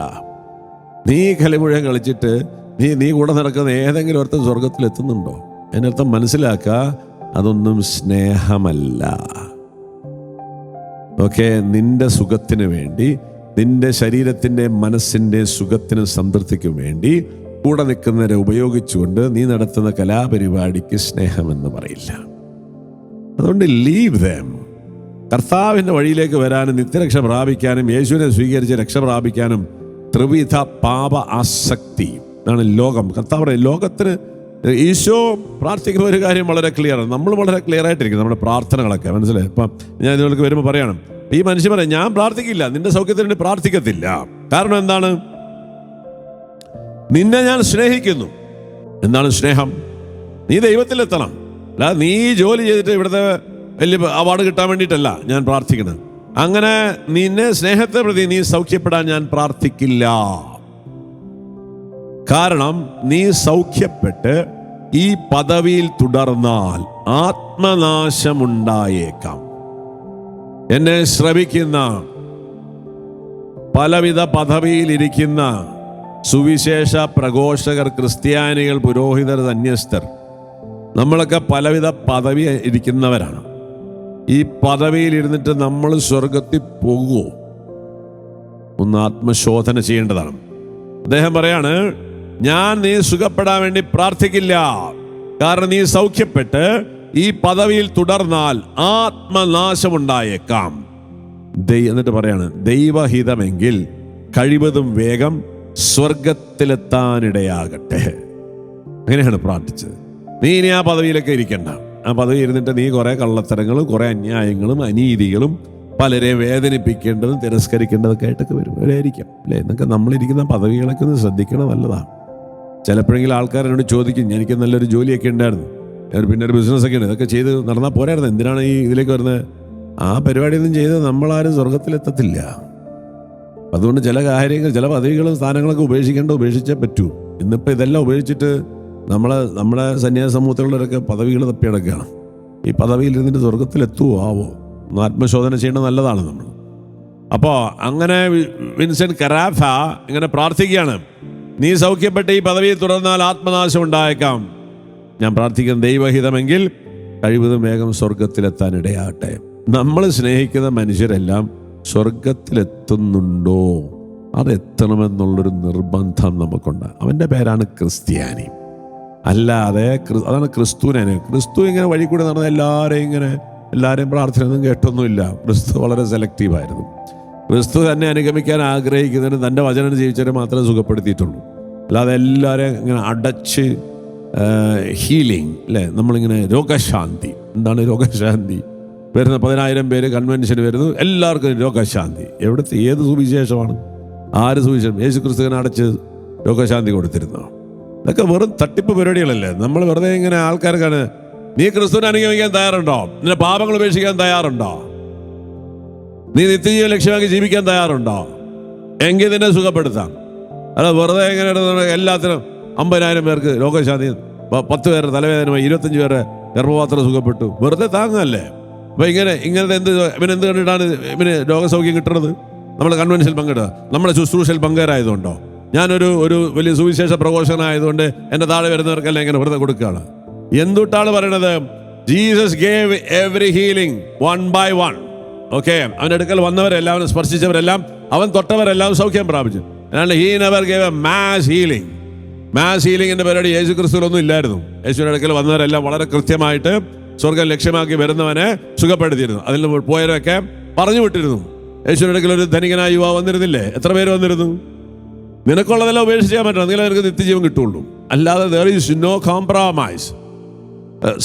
നീ കലിമുഴം കളിച്ചിട്ട് നീ നീ കൂടെ നടക്കുന്ന ഏതെങ്കിലും ഒരുത്തൻ സ്വർഗത്തിൽ എത്തുന്നുണ്ടോ അതിനർത്ഥം മനസ്സിലാക്കുക അതൊന്നും സ്നേഹമല്ല. ഓക്കെ നിന്റെ സുഖത്തിന് വേണ്ടി നിന്റെ ശരീരത്തിന്റെ മനസ്സിന്റെ സുഖത്തിന് സംതൃപ്തിക്കും വേണ്ടി കൂടെ നിൽക്കുന്നവരെ ഉപയോഗിച്ചുകൊണ്ട് നീ നടത്തുന്ന കലാപരിപാടിക്ക് സ്നേഹമെന്ന് പറയില്ല. അതുകൊണ്ട് ലീവ് ദം കർത്താവിന്റെ വഴിയിലേക്ക് വരാനും നിത്യരക്ഷ പ്രാപിക്കാനും യേശുവിനെ സ്വീകരിച്ച് രക്ഷ പ്രാപിക്കാനും ത്രിവിധ പാപ ആസക്തി ഇതാണ് ലോകം. കർത്താവ് ലോകത്തിന് ഈശോ പ്രാർത്ഥിക്കുന്ന ഒരു കാര്യം വളരെ ക്ലിയറാണ് നമ്മൾ വളരെ ക്ലിയർ ആയിട്ടിരിക്കും നമ്മുടെ പ്രാർത്ഥനകളൊക്കെ. മനസ്സിലായി? ഇപ്പം ഞാൻ ഇതിലേക്ക് വരുമ്പോൾ പറയണം ഈ മനുഷ്യൻ പറയാം ഞാൻ പ്രാർത്ഥിക്കില്ല നിന്റെ സൗഖ്യത്തിന് വേണ്ടി പ്രാർത്ഥിക്കത്തില്ല. കാരണം എന്താണ്? നിന്നെ ഞാൻ സ്നേഹിക്കുന്നു. എന്താണ് സ്നേഹം? നീ ദൈവത്തിലെത്തണം. അല്ല നീ ജോലി ചെയ്തിട്ട് ഇവിടുത്തെ വലിയ അവാർഡ് കിട്ടാൻ വേണ്ടിയിട്ടല്ല ഞാൻ പ്രാർത്ഥിക്കുന്നത്. അങ്ങനെ നിന്നെ സ്നേഹത്തെ പ്രതി നീ സൗഖ്യപ്പെടാൻ ഞാൻ പ്രാർത്ഥിക്കില്ല. കാരണം നീ സൗഖ്യപ്പെട്ട് ഈ പദവിയിൽ തുടർന്നാൽ ആത്മനാശമുണ്ടായേക്കാം. എന്നെ ശ്രവിക്കുന്ന പലവിധ പദവിയിലിരിക്കുന്ന സുവിശേഷ പ്രഘോഷകർ ക്രിസ്ത്യാനികൾ പുരോഹിതർ ധന്യസ്ഥർ നമ്മളൊക്കെ പലവിധ പദവി ഇരിക്കുന്നവരാണ്. ഈ പദവിയിൽ ഇരുന്നിട്ട് നമ്മൾ സ്വർഗത്തിൽ പോകുമോ ഒന്ന് ആത്മശോധന ചെയ്യേണ്ടതാണ്. അദ്ദേഹം പറയാണ് ഞാൻ നീ സുഖപ്പെടാൻ വേണ്ടി പ്രാർത്ഥിക്കില്ല. കാരണം നീ സൗഖ്യപ്പെട്ട് ഈ പദവിയിൽ തുടർന്നാൽ ആത്മനാശമുണ്ടായേക്കാം. ദൈ എന്നിട്ട് പറയാണ് ദൈവഹിതമെങ്കിൽ കഴിവതും വേഗം സ്വർഗത്തിലെത്താനിടയാകട്ടെ അങ്ങനെയാണ് പ്രാർത്ഥിച്ചത്. നീ ഇനി ആ പദവിയിലൊക്കെ ഇരിക്കണ്ട. ആ പദവി ഇരുന്നിട്ട് നീ കുറെ കള്ളത്തരങ്ങളും കുറെ അന്യായങ്ങളും അനീതികളും പലരെ വേദനിപ്പിക്കേണ്ടതും തിരസ്കരിക്കേണ്ടതൊക്കെ ആയിട്ടൊക്കെ വരും. അവരായിരിക്കാം അല്ലേ? എന്നൊക്കെ നമ്മളിരിക്കുന്ന പദവികളൊക്കെ ഒന്ന് ശ്രദ്ധിക്കണം നല്ലതാണ്. ചിലപ്പോഴെങ്കിലും ആൾക്കാർ എന്നോട് ചോദിക്കും എനിക്ക് നല്ലൊരു ജോലിയൊക്കെ ഉണ്ടായിരുന്നു. പിന്നെ ഒരു ബിസിനസ്സൊക്കെ ഉണ്ട് ഇതൊക്കെ ചെയ്ത് നടന്നാൽ പോരായിരുന്നു. എന്തിനാണ് ഈ ഇതിലേക്ക് വരുന്നത്? ആ പരിപാടിയൊന്നും ചെയ്ത് നമ്മളാരും സ്വർഗത്തിലെത്തത്തില്ല. അതുകൊണ്ട് ചില കാര്യങ്ങൾ ചില പദവികളും സ്ഥാനങ്ങളൊക്കെ ഉപേക്ഷിക്കേണ്ട ഉപേക്ഷിച്ചേ പറ്റൂ. ഇന്നിപ്പോൾ ഇതെല്ലാം ഉപേക്ഷിച്ചിട്ട് നമ്മളെ നമ്മുടെ സന്യാസ സമൂഹത്തിലുള്ളവരൊക്കെ പദവികൾ തപ്പിയടക്കുകയാണ് ഈ പദവിയിൽ ഇരുന്നിട്ട് സ്വർഗത്തിലെത്തുവോ? ആവോ? ഒന്ന് ആത്മശോധന ചെയ്യേണ്ടത് നല്ലതാണ് നമ്മൾ. അപ്പോൾ അങ്ങനെ വിൻസെന്റ് കരാഫ ഇങ്ങനെ പ്രാർത്ഥിക്കുകയാണ്. നീ സൗഖ്യപ്പെട്ട ഈ പദവിയെ തുടർന്നാൽ ആത്മനാശം ഉണ്ടായേക്കാം. ഞാൻ പ്രാർത്ഥിക്കുന്ന ദൈവഹിതമെങ്കിൽ കഴിവതും വേഗം സ്വർഗത്തിലെത്താൻ ഇടയാകട്ടെ. നമ്മൾ സ്നേഹിക്കുന്ന മനുഷ്യരെല്ലാം സ്വർഗത്തിലെത്തുന്നുണ്ടോ അതെത്തണമെന്നുള്ളൊരു നിർബന്ധം നമുക്കുണ്ട്. അവന്റെ പേരാണ് ക്രിസ്ത്യാനി. അല്ലാതെ അതാണ് ക്രിസ്തുവിനെ. ക്രിസ്തു ഇങ്ങനെ വഴി കൂടെ നടന്ന എല്ലാവരെയും ഇങ്ങനെ എല്ലാവരെയും പ്രാർത്ഥനയൊന്നും കേട്ടൊന്നുമില്ല. ക്രിസ്തു വളരെ സെലക്റ്റീവായിരുന്നു ക്രിസ്തു തന്നെ അനുഗമിക്കാൻ ആഗ്രഹിക്കുന്നതിന് തന്റെ വചനം ജീവിച്ചവരെ മാത്രമേ സുഖപ്പെടുത്തിയിട്ടുള്ളൂ. അല്ലാതെ എല്ലാവരെയും ഇങ്ങനെ അടച്ച് ഹീലിംഗ് അല്ലേ? നമ്മളിങ്ങനെ രോഗശാന്തി. എന്താണ് രോഗശാന്തി? വരുന്ന പതിനായിരം പേര് കൺവെൻഷൻ വരുന്നു എല്ലാവർക്കും രോഗശാന്തി. എവിടുത്തെ ഏത് സുവിശേഷമാണ്? ആര് സുവിശേഷം? യേശു ക്രിസ്തുവിനെ അടച്ച് രോഗശാന്തി കൊടുത്തിരുന്നോ. ഇതൊക്കെ വെറും തട്ടിപ്പ് പരിപാടികളല്ലേ? നമ്മൾ വെറുതെ ഇങ്ങനെ ആൾക്കാർക്കാണ് നീ ക്രിസ്തുവിനെ അനുഗമിക്കാൻ തയ്യാറുണ്ടോ? നിന്റെ പാപങ്ങൾ ഉപേക്ഷിക്കാൻ തയ്യാറുണ്ടോ? നീ നിത്യജീവൻ ലക്ഷ്യമാക്കി ജീവിക്കാൻ തയ്യാറുണ്ടോ? എങ്കിൽ നിന്നെ സുഖപ്പെടുത്താം. അല്ല വെറുതെ എങ്ങനെ എല്ലാത്തിനും അമ്പതിനായിരം പേർക്ക് രോഗശാന്തി പത്ത് പേരുടെ തലവേദനമായി ഇരുപത്തഞ്ച് പേരെ ഗർഭപാത്രം സുഖപ്പെട്ടു. വെറുതെ താങ്ങല്ലേ അപ്പൊ ഇങ്ങനെ ഇങ്ങനത്തെ എന്ത് ഇവനെന്ത് കണ്ടിട്ടാണ് ഇവന് രോഗസൗഖ്യം കിട്ടുന്നത് നമ്മൾ കൺവെൻഷനിൽ പങ്കെടുക്കുക നമ്മുടെ ശുശ്രൂഷയിൽ പങ്കുകാരായതുകൊണ്ടോ ഞാനൊരു ഒരു വലിയ സുവിശേഷ പ്രഘോഷകനായതുകൊണ്ട് എന്റെ താഴെ വരുന്നവർക്കെല്ലാം ഇങ്ങനെ വെറുതെ കൊടുക്കുകയാണ്. എന്തുട്ടാണ് പറയണത്? Jesus gave every healing one by one okay അവന്റെ അടുക്കൽ വന്നവരെല്ലാം അവനെ സ്പർശിച്ചവരെല്ലാം അവൻ തൊട്ടവരെല്ലാം സൗഖ്യം പ്രാപിച്ചു. അല്ലാണ്ട് he never gave a mass healing mass ഹീലിംഗിന്റെ പരിപാടി യേശു ക്രിസ്തുവിലൊന്നും ഇല്ലായിരുന്നു. യേശുവിന്റെ അടുക്കൽ വന്നവരെല്ലാം വളരെ കൃത്യമായിട്ട് സ്വർഗം ലക്ഷ്യമാക്കി വരുന്നവനെ സുഖപ്പെടുത്തിയിരുന്നു. അതിൽ പോയവരൊക്കെ പറഞ്ഞു വിട്ടിരുന്നു. യേശുവിന്റെ അടുക്കൽ ഒരു ധനികനായ യുവാവ് വന്നിരുന്നില്ലേ? എത്ര പേര് വന്നിരുന്നു? നിനക്കുള്ളതെല്ലാം ഉപേക്ഷിക്കാൻ പറ്റണം നിങ്ങൾ നിനക്ക് നിത്യജീവൻ കിട്ടുള്ളൂ. അല്ലാതെ ദർ ഈസ് നോ കോംപ്രമൈസ്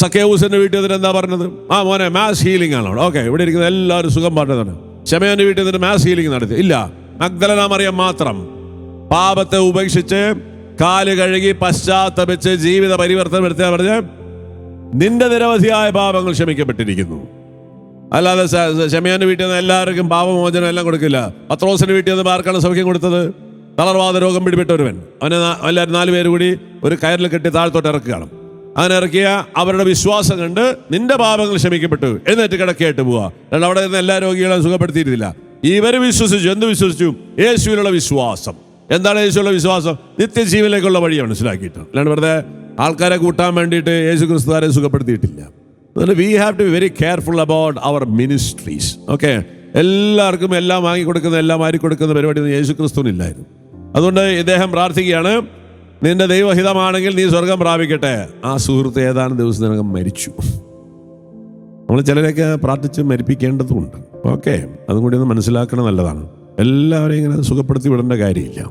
സക്കേവൂസിന്റെ വീട്ടിൽ നിന്ന് എന്താ പറഞ്ഞത്? ആ മോനെ മാസ് ഹീലിംഗ് ആണ് ഓക്കെ ഇവിടെ ഇരിക്കുന്ന എല്ലാവരും സുഖം പറഞ്ഞതാണ്. ക്ഷമയാന്റെ വീട്ടിൽ നിന്ന് മാസ് ഹീലിംഗ് നടത്തി. ഇല്ല മഗ്ദലന മറിയം മാത്രം. പാപത്തെ ഉപേക്ഷിച്ച് കാൽ കഴുകി പശ്ചാത്തപിച്ച് ജീവിത പരിവർത്തനം വരുത്തിയാ പറഞ്ഞ് നിന്റെ നിരവധിയായ പാപങ്ങൾ ക്ഷമിക്കപ്പെട്ടിരിക്കുന്നു. അല്ലാതെ ക്ഷമയാന്റെ വീട്ടിൽ നിന്ന് എല്ലാവർക്കും പാപമോചനം എല്ലാം കൊടുക്കില്ല. പത്രോസിന്റെ വീട്ടിൽ നിന്ന് ആർക്കാണ് സൗഖ്യം കൊടുത്തത്? തളർവാദ രോഗം പിടിപെട്ട ഒരുവൻ അവനെ എല്ലാവരും നാല് പേര് കൂടി ഒരു കയറിൽ കെട്ടി താഴ്ത്തോട്ട് ഇറക്കുകയാണ്. അങ്ങനെ ഇറക്കിയ അവരുടെ വിശ്വാസം കണ്ട് നിന്റെ പാപങ്ങൾ ക്ഷമിക്കപ്പെട്ടു. എഴുന്നേറ്റ് കിടക്കയായിട്ട് പോവാ. അല്ലാണ്ട് അവിടെ നിന്ന് എല്ലാ രോഗികളെയും സുഖപ്പെടുത്തിയിരുന്നില്ല. ഇവർ വിശ്വസിച്ചു എന്ത് വിശ്വസിച്ചു? യേശുവിലുള്ള വിശ്വാസം. എന്താണ് യേശുവിലുള്ള വിശ്വാസം? നിത്യജീവനിലേക്കുള്ള വഴി മനസ്സിലാക്കിയിട്ട്. അല്ലാണ്ട് വെറുതെ ആൾക്കാരെ കൂട്ടാൻ വേണ്ടിയിട്ട് യേശു ക്രിസ്തുകാരെ സുഖപ്പെടുത്തിയിട്ടില്ല. അതുകൊണ്ട് we have to be very careful about our ministries okay എല്ലാവർക്കും എല്ലാം വാങ്ങിക്കൊടുക്കുന്ന എല്ലാം വാരി കൊടുക്കുന്ന പരിപാടി യേശു ക്രിസ്തുവിനില്ലായിരുന്നു അതുകൊണ്ട് ഇദ്ദേഹം പ്രാർത്ഥിക്കുകയാണ്. നിന്റെ ദൈവഹിതമാണെങ്കിൽ നീ സ്വർഗം പ്രാപിക്കട്ടെ. ആ സുഹൃത്ത് ഏതാനും ദിവസത്തിനകം മരിച്ചു. നമ്മൾ ചിലരൊക്കെ പ്രാർത്ഥിച്ച് മരിപ്പിക്കേണ്ടതുണ്ട്. ഓക്കെ അതും കൂടി ഒന്ന് മനസ്സിലാക്കണം നല്ലതാണ്. എല്ലാവരെയും ഇങ്ങനെ സുഖപ്പെടുത്തി വിടേണ്ട കാര്യമില്ല.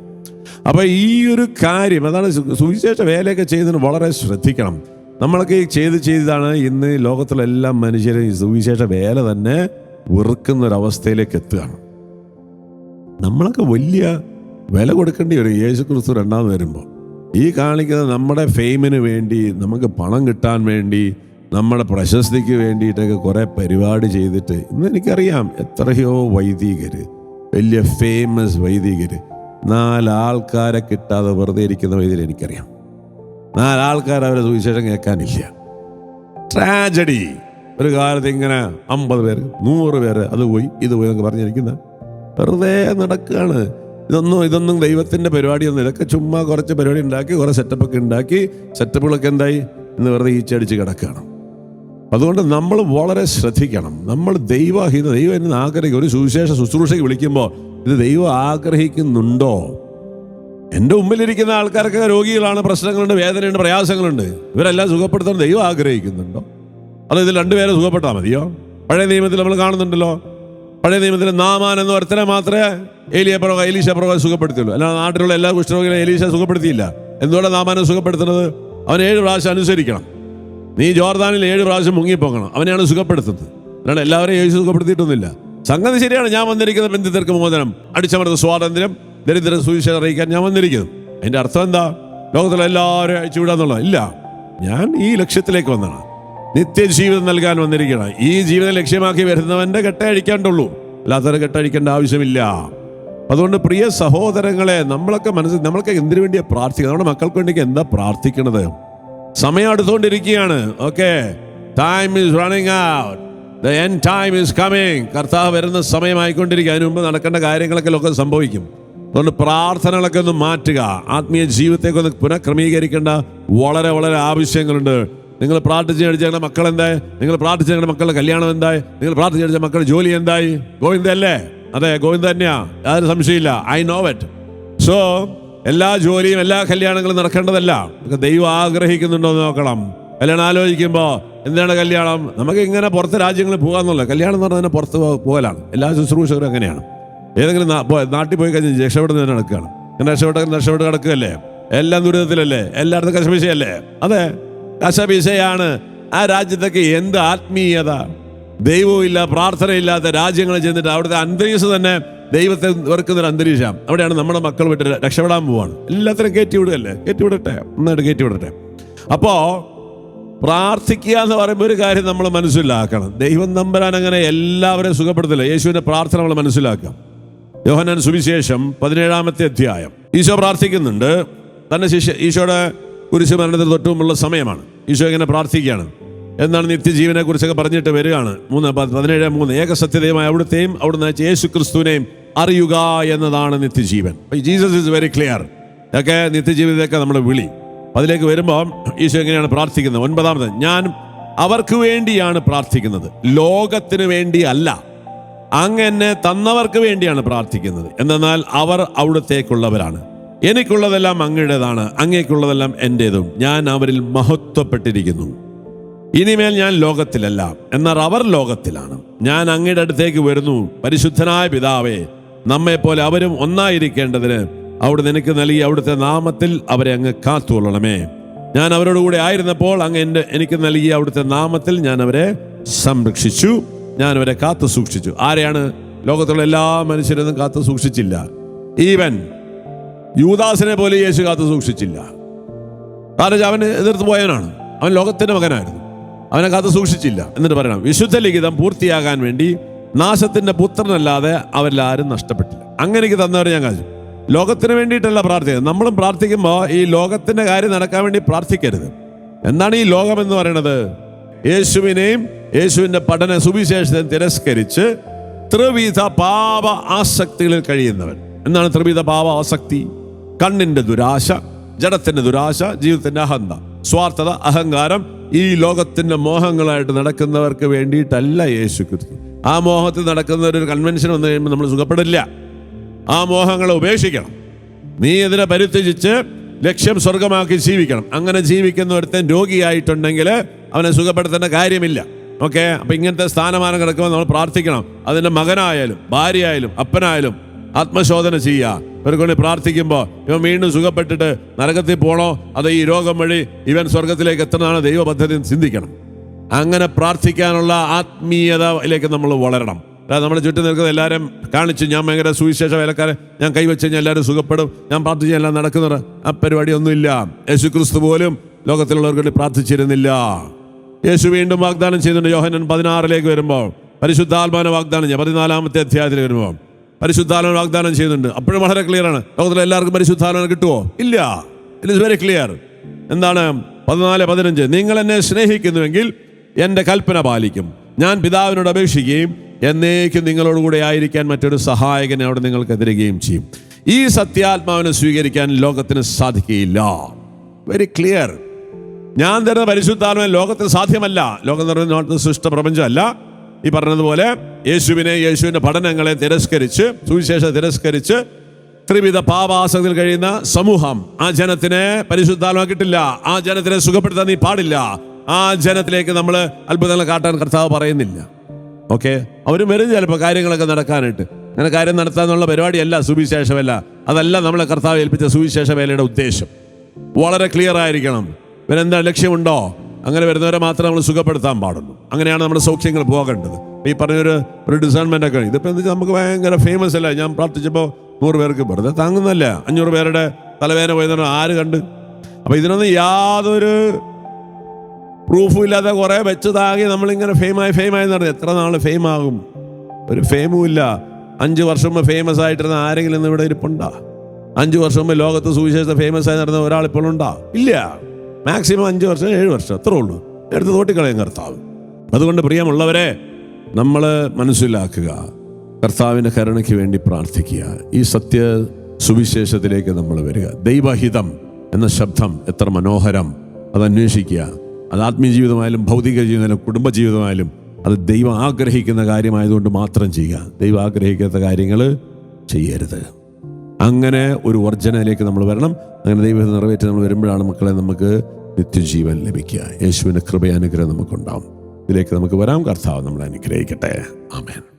അപ്പോൾ ഈ ഒരു കാര്യം അതാണ് സുവിശേഷ വേലയൊക്കെ ചെയ്തതിന് വളരെ ശ്രദ്ധിക്കണം. നമ്മളൊക്കെ ഈ ചെയ്ത് ചെയ്താണ് ഇന്ന് ലോകത്തിലെ എല്ലാ മനുഷ്യരും ഈ സുവിശേഷ വേല തന്നെ വെറുക്കുന്ന അവസ്ഥയിലേക്ക് എത്തുകയാണ്. നമ്മളൊക്കെ വലിയ വില കൊടുക്കേണ്ടി വരും. യേശു ക്രിസ്തു രണ്ടാമത് വരുമ്പോൾ. ഈ കാണിക്കുന്നത് നമ്മുടെ ഫെയിമിന് വേണ്ടി നമുക്ക് പണം കിട്ടാൻ വേണ്ടി നമ്മുടെ പ്രശസ്തിക്ക് വേണ്ടിയിട്ടൊക്കെ കുറേ പരിപാടി ചെയ്തിട്ട് ഇന്ന് എനിക്കറിയാം എത്രയോ വൈദികർ വലിയ ഫേമസ് വൈദികർ നാലാൾക്കാരെ കിട്ടാതെ വെറുതെ ഇരിക്കുന്ന വൈദ്യർ എനിക്കറിയാം. നാലാൾക്കാർ അവരെ സുവിശേഷം കേൾക്കാനില്ല. ട്രാജഡി ഒരു കാലത്ത് ഇങ്ങനെ അമ്പത് പേര് നൂറ് പേര് അത് പോയി ഇത് പോയി എന്നൊക്കെ പറഞ്ഞിരിക്കുന്ന വെറുതെ നടക്കുകയാണ്. ഇതൊന്നും ഇതൊന്നും ദൈവത്തിന്റെ പരിപാടിയൊന്നും ഇതൊക്കെ ചുമ്മാ കുറച്ച് പരിപാടി ഉണ്ടാക്കി കുറേ സെറ്റപ്പൊക്കെ ഉണ്ടാക്കി സെറ്റപ്പുകളൊക്കെ എന്തായി? എന്ന് വെറുതെ ഈച്ചടിച്ച് കിടക്കുകയാണ്. അതുകൊണ്ട് നമ്മൾ വളരെ ശ്രദ്ധിക്കണം. നമ്മൾ ദൈവഹിത ദൈവം എന്ന് ആഗ്രഹിക്കും. ഒരു സുവിശേഷ ശുശ്രൂഷയ്ക്ക് വിളിക്കുമ്പോൾ ഇത് ദൈവം ആഗ്രഹിക്കുന്നുണ്ടോ? എന്റെ മുമ്പിലിരിക്കുന്ന ആൾക്കാർക്ക് രോഗികളാണ് പ്രശ്നങ്ങളുണ്ട് വേദനയുണ്ട് പ്രയാസങ്ങളുണ്ട്. ഇവരെല്ലാം സുഖപ്പെടുത്താൻ ദൈവം ആഗ്രഹിക്കുന്നുണ്ടോ? അത് ഇതിൽ രണ്ടുപേരെ സുഖപ്പെട്ടാൽ മതിയോ? പഴയ നിയമത്തിൽ നമ്മൾ കാണുന്നുണ്ടല്ലോ പഴയ നിയമത്തിൽ നാമാൻ എന്ന് ഒരുത്തനെ മാത്രമേ ഏലിയ പ്രവ എലീശ പ്രവ സുഖപ്പെടുത്തിയുള്ളൂ. അല്ലാതെ നാട്ടിലുള്ള എല്ലാ കുഷ്ഠരോഗികളും എലീശ സുഖപ്പെടുത്തിയില്ല. എന്തുകൊണ്ടാണ് നാമാനെ സുഖപ്പെടുത്തുന്നത്? അവൻ ഏഴ് പ്രാവശ്യം അനുസരിക്കണം. നീ ജോർദാനിൽ ഏഴ് പ്രാവശ്യം മുങ്ങിപ്പോകണം. അവനെയാണ് സുഖപ്പെടുത്തുന്നത്. അല്ലാണ്ട് എല്ലാവരെയും യേശു സുഖപ്പെടുത്തിയിട്ടൊന്നുമില്ല. സംഗതി ശരിയാണ്. ഞാൻ വന്നിരിക്കുന്ന ബന്ധിതർക്ക് മോചനം അടിച്ചമർത്ത സ്വാതന്ത്ര്യം ദരിദ്ര സുവിശേഷം അറിയിക്കാൻ ഞാൻ വന്നിരിക്കുന്നു. അതിന്റെ അർത്ഥം എന്താ? ലോകത്തിലെ എല്ലാവരും അയച്ചു വിടാന്നുള്ളത്? ഇല്ല. ഞാൻ ഈ ലക്ഷ്യത്തിലേക്ക് വന്നതാണ്. നിത്യജീവിതം നൽകാൻ വന്നിരിക്കണം ഈ ജീവിതം ലക്ഷ്യമാക്കി വരുന്നവന്റെ കെട്ടഴിക്കാണ്ടുള്ളൂ അല്ലാത്തവരെ കെട്ടഴിക്കേണ്ട ആവശ്യമില്ല. അതുകൊണ്ട് പ്രിയ സഹോദരങ്ങളെ നമ്മളൊക്കെ മനസ്സിൽ നമ്മളൊക്കെ എന്തിനു വേണ്ടിയാ പ്രാർത്ഥിക്കുക നമ്മുടെ മക്കൾക്ക് വേണ്ടി എന്താ പ്രാർത്ഥിക്കണത്? സമയം അടുത്തുകൊണ്ടിരിക്കുകയാണ്. Okay. Time is running out the end time is coming കർത്താവ് വരുന്ന സമയമായിക്കൊണ്ടിരിക്കുക അതിനു മുമ്പ് നടക്കേണ്ട കാര്യങ്ങളൊക്കെ ഒക്കെ സംഭവിക്കും. അതുകൊണ്ട് പ്രാർത്ഥനകളൊക്കെ ഒന്ന് മാറ്റുക. ആത്മീയ ജീവിതത്തേക്ക് ഒന്ന് പുനഃക്രമീകരിക്കേണ്ട വളരെ വളരെ ആവശ്യങ്ങളുണ്ട്. നിങ്ങൾ പ്രാർത്ഥിച്ച് കഴിച്ച മക്കൾ എന്തായി? നിങ്ങൾ പ്രാർത്ഥിച്ച് ഞങ്ങളുടെ മക്കളുടെ കല്യാണം എന്തായി? നിങ്ങൾ പ്രാർത്ഥിച്ച് കഴിച്ച മക്കളുടെ ജോലി എന്തായി? ഗോവിന്ദ അല്ലേ? അതെ ഗോവിന്ദ തന്നെയാ. യാതൊരു സംശയമില്ല ഐ നോ ഇറ്റ് സോ എല്ലാ ജോലിയും എല്ലാ കല്യാണങ്ങളും നടക്കേണ്ടതല്ല. ദൈവം ആഗ്രഹിക്കുന്നുണ്ടോ എന്ന് നോക്കണം. കല്യാണം ആലോചിക്കുമ്പോൾ എന്താണ് കല്യാണം? നമുക്ക് ഇങ്ങനെ പുറത്തെ രാജ്യങ്ങളിൽ പോകാമെന്നല്ല. കല്യാണം എന്ന് പറഞ്ഞാൽ പുറത്ത് പോകലാണ്. എല്ലാ ശുശ്രൂഷകരും അങ്ങനെയാണ്. ഏതെങ്കിലും നാട്ടിൽ പോയി കഴിഞ്ഞ് രക്ഷപ്പെടുന്ന തന്നെ നടക്കുകയാണ്. രക്ഷപ്പെട്ട രക്ഷപ്പെട്ട് കിടക്കുകയല്ലേ? എല്ലാം ദുരിതത്തിലല്ലേ? എല്ലായിടത്തും കശമിശയല്ലേ അതെ. കശപിശയാണ് ആ രാജ്യത്തൊക്കെ എന്ത് ആത്മീയത? ദൈവമില്ല പ്രാർത്ഥനയില്ലാത്ത രാജ്യങ്ങളിൽ ചെന്നിട്ട് അവിടുത്തെ അന്തരീക്ഷം തന്നെ ദൈവത്തെ വെറുക്കുന്ന ഒരു അന്തരീക്ഷം. അവിടെയാണ് നമ്മുടെ മക്കൾ വിട്ട് രക്ഷപ്പെടാൻ പോവാണ്. എല്ലാത്തിനും കയറ്റി വിടുകയല്ലേ? കയറ്റി വിടട്ടെ? നന്നായിട്ട് കയറ്റി വിടട്ടെ. അപ്പോൾ പ്രാർത്ഥിക്കുക എന്ന് പറയുമ്പോൾ ഒരു കാര്യം നമ്മൾ മനസ്സിലാക്കണം. ദൈവം നമ്പരാൻ അങ്ങനെ എല്ലാവരെയും സുഖപ്പെടുത്തില്ല. യേശുവിന്റെ പ്രാർത്ഥന നമ്മൾ മനസ്സിലാക്കാം. യോഹനാൻ സുവിശേഷം പതിനേഴാമത്തെ അധ്യായം. ഈശോ പ്രാർത്ഥിക്കുന്നുണ്ട്. തന്റെ ശിഷ്യ ഈശോയുടെ കുരിശ് മരണത്തിന് തൊട്ടുമുള്ള സമയമാണ്. ഈശോ ഇങ്ങനെ പ്രാർത്ഥിക്കുകയാണ്. എന്നാണ് നിത്യജീവനെ കുറിച്ചൊക്കെ പറഞ്ഞിട്ട് വരികയാണ്. മൂന്ന് പതിനേഴ് മൂന്ന്. ഏകസത്യതയുമായ അവിടുത്തെയും അവിടുന്ന് യേശു ക്രിസ്തുവിനെയും അറിയുക എന്നതാണ് നിത്യജീവൻ. Jesus is very clear. ഒക്കെ നിത്യജീവിതത്തെയൊക്കെ നമ്മൾ വിളി. അതിലേക്ക് വരുമ്പോൾ ഈശോ എങ്ങനെയാണ് പ്രാർത്ഥിക്കുന്നത്. ഒൻപതാമത് ഞാൻ അവർക്ക് വേണ്ടിയാണ് പ്രാർത്ഥിക്കുന്നത്. ലോകത്തിന് വേണ്ടി അല്ല. തന്നവർക്ക് വേണ്ടിയാണ് പ്രാർത്ഥിക്കുന്നത്. എന്തെന്നാൽ അവർ അവിടത്തേക്കുള്ളവരാണ്. എനിക്കുള്ളതെല്ലാം അങ്ങയുടേതാണ് അങ്ങേക്കുള്ളതെല്ലാം എന്റേതും ഞാൻ അവരിൽ മഹത്വപ്പെട്ടിരിക്കുന്നു. ഇനിമേൽ ഞാൻ ലോകത്തിലല്ല എന്നാൽ അവർ ലോകത്തിലാണ്. ഞാൻ അങ്ങയുടെ അടുത്തേക്ക് വരുന്നു പരിശുദ്ധനായ പിതാവേ നമ്മെപ്പോലെ അവരും ഒന്നായിരിക്കേണ്ടതിന് അവിടുന്ന് എനിക്ക് നൽകി അവിടുത്തെ നാമത്തിൽ അവരെ അങ്ങ് കാത്തുകൊള്ളണമേ. ഞാൻ അവരോട് കൂടെ ആയിരുന്നപ്പോൾ അങ്ങ് എന്റെ എനിക്ക് നൽകിയ അവിടുത്തെ നാമത്തിൽ ഞാൻ അവരെ സംരക്ഷിച്ചു ഞാൻ അവരെ കാത്തു സൂക്ഷിച്ചു ആരെയാണ്? ലോകത്തുള്ള എല്ലാ മനുഷ്യരൊന്നും കാത്തു സൂക്ഷിച്ചില്ല ഈവൻ യൂദാസിനെ പോലെ യേശു കാത്തു സൂക്ഷിച്ചില്ല. കാരണം അവൻ എതിർത്ത് പോയവനാണ്. അവൻ ലോകത്തിന്റെ മകനായിരുന്നു. അവനെ കാത്തു സൂക്ഷിച്ചില്ല. എന്നിട്ട് പറയണം വിശുദ്ധ ലിഖിതം പൂർത്തിയാകാൻ വേണ്ടി നാശത്തിന്റെ പുത്രനല്ലാതെ അവരിൽ ആരും നഷ്ടപ്പെട്ടില്ല. അങ്ങനെ എനിക്ക് തന്നവരെ ഞാൻ കാണിച്ചു. ലോകത്തിന് വേണ്ടിയിട്ടല്ല പ്രാർത്ഥിക്കുന്നത്. നമ്മളും പ്രാർത്ഥിക്കുമ്പോൾ ഈ ലോകത്തിന്റെ കാര്യം നടക്കാൻ വേണ്ടി പ്രാർത്ഥിക്കരുത്. എന്താണ് ഈ ലോകം എന്ന് പറയുന്നത്? യേശുവിനെയും യേശുവിന്റെ പഠന സുവിശേഷത്തെയും തിരസ്കരിച്ച് ത്രിവിധ പാപ ആസക്തികളിൽ കഴിയുന്നവൻ. എന്താണ് ത്രിവിധ പാപ ആസക്തി? കണ്ണിന്റെ ദുരാശ ജഡത്തിന്റെ ദുരാശ ജീവിതത്തിന്റെ അഹന്ത സ്വാർത്ഥത അഹങ്കാരം ഈ ലോകത്തിന്റെ മോഹങ്ങളായിട്ട് നടക്കുന്നവർക്ക് വേണ്ടിയിട്ടല്ല യേശു ക്രിസ്തു ആ മോഹത്തിൽ നടക്കുന്ന ഒരു കൺവെൻഷൻ വന്നു കഴിയുമ്പോൾ നമ്മൾ സുഖപ്പെടില്ല. ആ മോഹങ്ങളെ ഉപേക്ഷിക്കണം. നീ ഇതിനെ പരിത്യജിച്ച് ലക്ഷ്യം സ്വർഗമാക്കി ജീവിക്കണം. അങ്ങനെ ജീവിക്കുന്ന ഒരുത്തൻ രോഗിയായിട്ടുണ്ടെങ്കിൽ അവനെ സുഖപ്പെടുത്തേണ്ട കാര്യമില്ല. ഓക്കെ? അപ്പൊ ഇങ്ങനത്തെ സ്ഥാനമാനം കിടക്കുമ്പോൾ നമ്മൾ പ്രാർത്ഥിക്കണം. അതിന്റെ മകനായാലും ഭാര്യയായാലും അപ്പനായാലും ആത്മശോധന ചെയ്യുക. ഇവർക്ക് വേണ്ടി പ്രാർത്ഥിക്കുമ്പോൾ ഇവൻ വീണ്ടും സുഖപ്പെട്ടിട്ട് നരകത്തിൽ പോകണോ അത് ഈ രോഗം വഴി ഇവൻ സ്വർഗത്തിലേക്ക് എത്തണമെന്നാണ് ദൈവ പദ്ധതി എന്ന് ചിന്തിക്കണം. അങ്ങനെ പ്രാർത്ഥിക്കാനുള്ള ആത്മീയതയിലേക്ക് നമ്മൾ വളരണം. അതായത് നമ്മുടെ ചുറ്റും നിൽക്കുന്ന എല്ലാവരും കാണിച്ചു ഞാൻ ഭയങ്കര സുവിശേഷ വേലക്കാരൻ. ഞാൻ കൈവച്ച് കഴിഞ്ഞാൽ എല്ലാവരും സുഖപ്പെടും. ഞാൻ പ്രാർത്ഥിച്ചു എല്ലാം നടക്കുന്നത്. ആ പരിപാടി ഒന്നുമില്ല യേശു ക്രിസ്തു പോലും ലോകത്തിലുള്ളവർക്ക് വേണ്ടി പ്രാർത്ഥിച്ചിരുന്നില്ല. യേശു വീണ്ടും വാഗ്ദാനം ചെയ്യുന്നുണ്ട്. യോഹനൻ പതിനാറിലേക്ക് വരുമ്പോൾ. പരിശുദ്ധാത്മാന വാഗ്ദാനം ചെയ്യാം പതിനാലാമത്തെ അധ്യായത്തിൽ വരുമ്പോൾ. പരിശുദ്ധാത്മാന വാഗ്ദാനം ചെയ്യുന്നുണ്ട്. അപ്പോഴും വളരെ ക്ലിയർ ആണ്. ലോകത്തിലെ എല്ലാവർക്കും പരിശുദ്ധാത്മാന കിട്ടുമോ ഇല്ല. ഇറ്റ് ഇസ് വെരി ക്ലിയർ എന്താണ്? പതിനാല് പതിനഞ്ച്. നിങ്ങൾ എന്നെ സ്നേഹിക്കുന്നുവെങ്കിൽ എന്റെ കൽപ്പന പാലിക്കും. ഞാൻ പിതാവിനോട് അപേക്ഷിക്കുകയും എന്നേക്കും നിങ്ങളോടുകൂടെ ആയിരിക്കാൻ മറ്റൊരു സഹായകനെ അവിടെ നിങ്ങൾക്ക് എതിരുകയും ചെയ്യും. ഈ സത്യാത്മാവിനെ സ്വീകരിക്കാൻ ലോകത്തിന് സാധിക്കുകയില്ല. വെരി ക്ലിയർ ഞാൻ തരുന്ന പരിശുദ്ധാത്മ ലോകത്തിന് സാധ്യമല്ല. ലോകം പറയുന്ന സൃഷ്ട പ്രപഞ്ചമല്ല ഈ പറഞ്ഞതുപോലെ യേശുവിനെ യേശുവിന്റെ പഠനങ്ങളെ തിരസ്കരിച്ച് സുവിശേഷം തിരസ്കരിച്ച് ത്രിവിധ പാപാസത്തിൽ കഴിയുന്ന സമൂഹം ആ ജനത്തിനെ പരിശുദ്ധാത്മ കിട്ടില്ല ആ ജനത്തിനെ സുഖപ്പെടുത്താൻ നീ പാടില്ല. ആ ജനത്തിലേക്ക് നമ്മൾ അത്ഭുതങ്ങൾ കാട്ടാൻ കർത്താവ് പറയുന്നില്ല. ഓക്കെ? അവരും വരും ചിലപ്പോൾ കാര്യങ്ങളൊക്കെ നടക്കാനായിട്ട്. അങ്ങനെ കാര്യം നടത്താന്നുള്ള പരിപാടിയല്ല സുവിശേഷമല്ല. അതല്ല നമ്മളെ കർത്താവ് ഏൽപ്പിച്ച സുവിശേഷ വേലയുടെ ഉദ്ദേശം. വളരെ ക്ലിയർ ആയിരിക്കണം. ഇവരെന്താ ലക്ഷ്യമുണ്ടോ? അങ്ങനെ വരുന്നവരെ മാത്രമേ നമ്മൾ സുഖപ്പെടുത്താൻ പാടുള്ളൂ. അങ്ങനെയാണ് നമ്മുടെ സൗഖ്യങ്ങൾ പോകേണ്ടത്. ഈ പറഞ്ഞൊരു ഒരു ഡിസൈൻമെന്റ് ഒക്കെ ഇതിപ്പോൾ എന്താ നമുക്ക് ഭയങ്കര ഫേമസ് അല്ല? ഞാൻ പ്രാർത്ഥിച്ചപ്പോൾ നൂറ് പേർക്ക് വെറുതെ താങ്ങുന്നല്ല അഞ്ഞൂറ് പേരുടെ തലവേദന പോയതാണ് ആര് കണ്ട്? അപ്പോൾ ഇതിനൊന്നും യാതൊരു പ്രൂഫും ഇല്ലാതെ കുറെ വെച്ചതാകെ നമ്മളിങ്ങനെ ഫെയിമായി ഫെയിമായി നടന്നു എത്ര നാൾ ഫെയിം ആകും? ഒരു ഫെയിമും ഇല്ല. അഞ്ച് വർഷം മുമ്പ് ഫേമസ് ആയിട്ടിരുന്ന ആരെങ്കിലും ഇന്ന് ഇവിടെ ഇരിപ്പുണ്ടോ? അഞ്ച് വർഷം മുമ്പ് ലോകത്ത് സുവിശേഷ ഫേമസ് ആയി നടന്ന ഒരാൾ ഇപ്പോൾ ഉണ്ടാ? ഇല്ല. മാക്സിമം അഞ്ച് വർഷം ഏഴ് വർഷം അത്രേ ഉള്ളൂ. എടുത്ത് തോട്ടിക്കളയും കർത്താവ്. അതുകൊണ്ട് പ്രിയമുള്ളവരെ നമ്മൾ മനസ്സിലാക്കുക കർത്താവിന്റെ കരുണയ്ക്ക് വേണ്ടി പ്രാർത്ഥിക്കുക. ഈ സത്യ സുവിശേഷത്തിലേക്ക് നമ്മൾ വരിക. ദൈവഹിതം എന്ന ശബ്ദം എത്ര മനോഹരം. അത് അന്വേഷിക്കുക. അത് ആത്മീയ ജീവിതമായാലും ഭൗതിക ജീവിതമായാലും കുടുംബജീവിതമായാലും അത് ദൈവം ആഗ്രഹിക്കുന്ന കാര്യമായതുകൊണ്ട് മാത്രം ചെയ്യുക. ദൈവം ആഗ്രഹിക്കാത്ത കാര്യങ്ങൾ ചെയ്യരുത്. അങ്ങനെ ഒരു വർജനയിലേക്ക് നമ്മൾ വരണം. അങ്ങനെ ദൈവം നിറവേറ്റി നമ്മൾ വരുമ്പോഴാണ് മക്കളെ നമുക്ക് നിത്യജീവൻ ലഭിക്കുക. യേശുവിന്റെ കൃപയാനുഗ്രഹം നമുക്കുണ്ടാവും. ഇതിലേക്ക് നമുക്ക് വരാം. കർത്താവ് നമ്മളെ അനുഗ്രഹിക്കട്ടെ. ആമേൻ.